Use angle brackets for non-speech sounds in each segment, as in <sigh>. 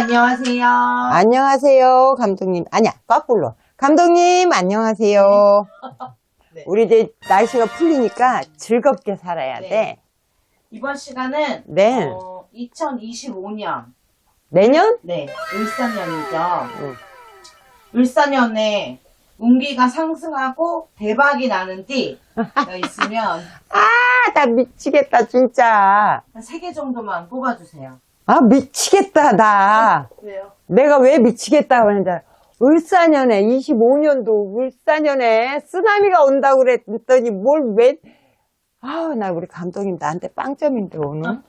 안녕하세요. 안녕하세요, 감독님. 아니야, 거꾸로. 감독님, 안녕하세요. <laughs> 네. 우리 이제 날씨가 풀리니까 즐겁게 살아야 네. 돼. 이번 시간은 네. 어, 2025년 내년? 네 을사년이죠. 응. 을사년에 운기가 상승하고 대박이 나는 띠가 있으면 <laughs> 아, 나 미치겠다, 진짜. 한세개 정도만 뽑아주세요. 아, 미치겠다, 나. 왜요? 내가 왜 미치겠다 알아? 을사년에, 25년도 을사년에 쓰나미가 온다고 그랬더니 뭘 왜, 아우, 나 우리 감독님 나한테 빵점인데, 오늘.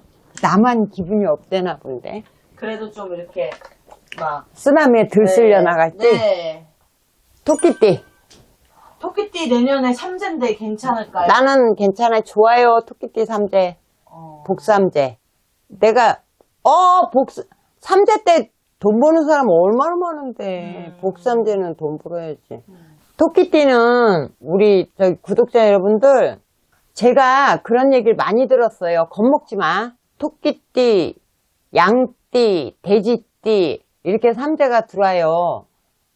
나만 기분이 없대나 본데. 그래도 좀 이렇게 막 쓰나미에 들쓸려 네, 나갈지. 네. 토끼띠. 토끼띠 내년에 삼재인데 괜찮을까요? 나는 괜찮아. 좋아요. 토끼띠 삼재. 어, 복삼재. 내가, 어, 복삼, 삼재 때돈 버는 사람 얼마나 많은데. 음. 복삼재는 돈 벌어야지. 음. 토끼띠는 우리 저 구독자 여러분들, 제가 그런 얘기를 많이 들었어요. 겁먹지 마. 토끼띠, 양띠, 돼지띠, 이렇게 삼재가 들어와요.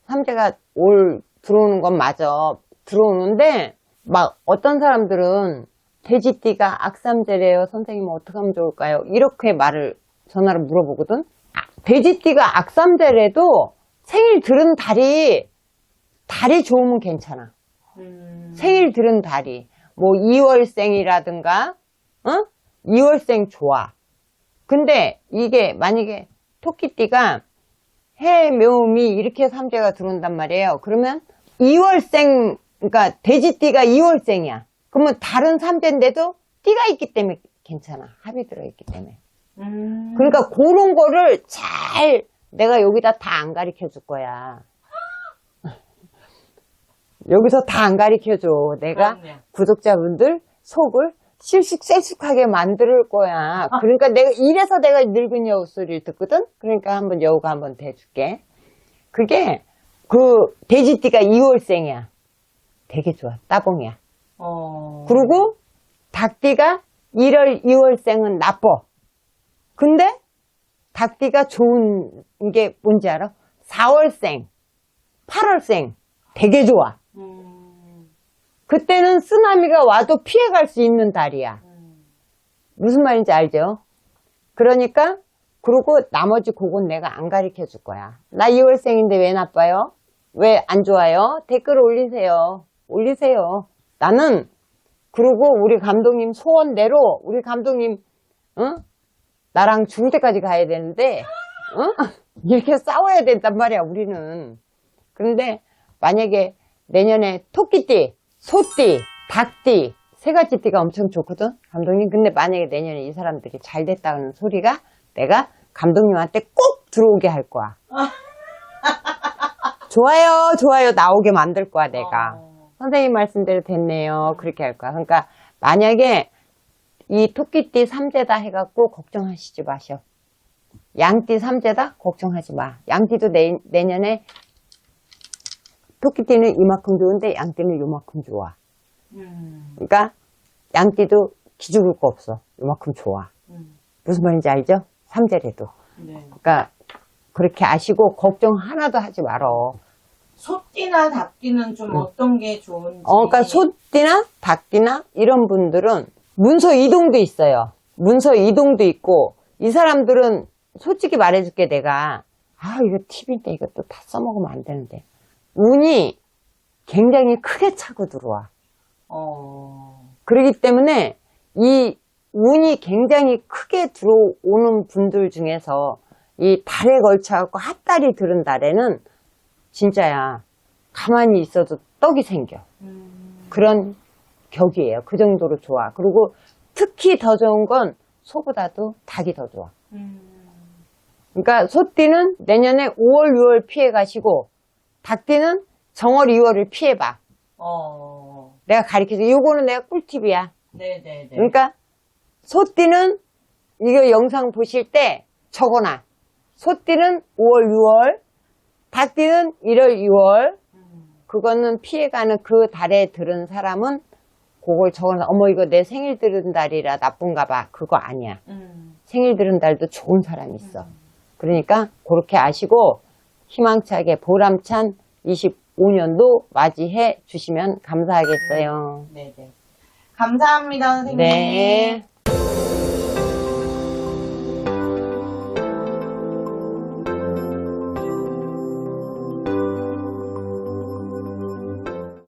삼재가 올 들어오는 건 맞아. 들어오는데, 막 어떤 사람들은 돼지띠가 악삼재래요. 선생님 어떻게 하면 좋을까요? 이렇게 말을 전화로 물어보거든. 아, 돼지띠가 악삼재래도 생일 들은 달이 달이 좋으면 괜찮아. 음, 생일 들은 달이 뭐 2월생이라든가 어? 2월생 좋아. 근데 이게 만약에 토끼띠가 해묘미 이렇게 삼재가 들어온단 말이에요. 그러면 2월생 그러니까 돼지띠가 2월생이야. 그러면 다른 삼재인데도 띠가 있기 때문에 괜찮아. 합이 들어있기 때문에. 음, 그러니까 그런 거를 잘 내가 여기다 다 안 가르쳐 줄 거야. <laughs> 여기서 다 안 가르쳐 줘. 내가 그럼요. 구독자분들 속을 실식세숙하게 만들 거야. 그러니까 내가 이래서 내가 늙은 여우 소리를 듣거든. 그러니까 한번 여우가 한번 대줄게. 그게 그 돼지띠가 2월생이야. 되게 좋아. 따봉이야. 어, 그리고 닭띠가 1월, 2월생은 나빠. 근데 닭띠가 좋은 게 뭔지 알아? 4월생, 8월생 되게 좋아. 음, 그때는 쓰나미가 와도 피해갈 수 있는 달이야. 음, 무슨 말인지 알죠? 그러니까 그리고 나머지 그건 내가 안 가르쳐 줄 거야. 나 2월생인데 왜 나빠요? 왜 안 좋아요? 댓글 올리세요. 올리세요. 나는 그리고 우리 감독님 소원대로 우리 감독님 응? 나랑 죽을 때까지 가야 되는데 응? 이렇게 싸워야 된단 말이야 우리는. 그런데 만약에 내년에 토끼띠, 소띠, 닭띠 세 가지 띠가 엄청 좋거든 감독님. 근데 만약에 내년에 이 사람들이 잘 됐다는 소리가 내가 감독님한테 꼭 들어오게 할 거야. <laughs> 좋아요, 좋아요 나오게 만들 거야 내가. 어, 선생님 말씀대로 됐네요. 그렇게 할 거야. 그러니까 만약에 이 토끼띠 삼재다 해갖고 걱정하시지 마셔. 양띠 삼재다 걱정하지 마. 양띠도 내, 내년에 토끼띠는 이만큼 좋은데 양띠는 요만큼 좋아. 음, 그러니까 양띠도 기죽을 거 없어. 요만큼 좋아. 음, 무슨 말인지 알죠? 삼재래도. 네. 그러니까 그렇게 아시고 걱정 하나도 하지 말어. 소띠나 닭띠는 좀 어떤 게 좋은지. 어, 그러니까 소띠나 닭띠나 이런 분들은 문서 이동도 있어요. 문서 이동도 있고 이 사람들은 솔직히 말해줄게 내가 아 이거 팁인데 이것도 다 써먹으면 안 되는데 운이 굉장히 크게 차고 들어와. 어, 그렇기 때문에 이 운이 굉장히 크게 들어오는 분들 중에서 이 달에 걸쳐갖고 핫달이 들은 달에는 진짜야 가만히 있어도 떡이 생겨. 음, 그런 격이에요. 그 정도로 좋아. 그리고 특히 더 좋은 건 소보다도 닭이 더 좋아. 음, 그러니까 소띠는 내년에 5월, 6월 피해 가시고 닭띠는 정월, 2월을 피해 봐. 어, 내가 가르쳐줘. 요거는 내가 꿀팁이야. 네네네. 그러니까 소띠는 이거 영상 보실 때 적어놔. 소띠는 5월, 6월, 닭띠는 1월, 2월. 음, 그거는 피해가는 그 달에 들은 사람은 그걸 적어놔. 어머 이거 내 생일 들은 달이라 나쁜가 봐. 그거 아니야. 음, 생일 들은 달도 좋은 사람이 있어. 그러니까 그렇게 아시고 희망차게 보람찬 25년도 맞이해 주시면 감사하겠어요. 네네. 감사합니다, 선생님. 네.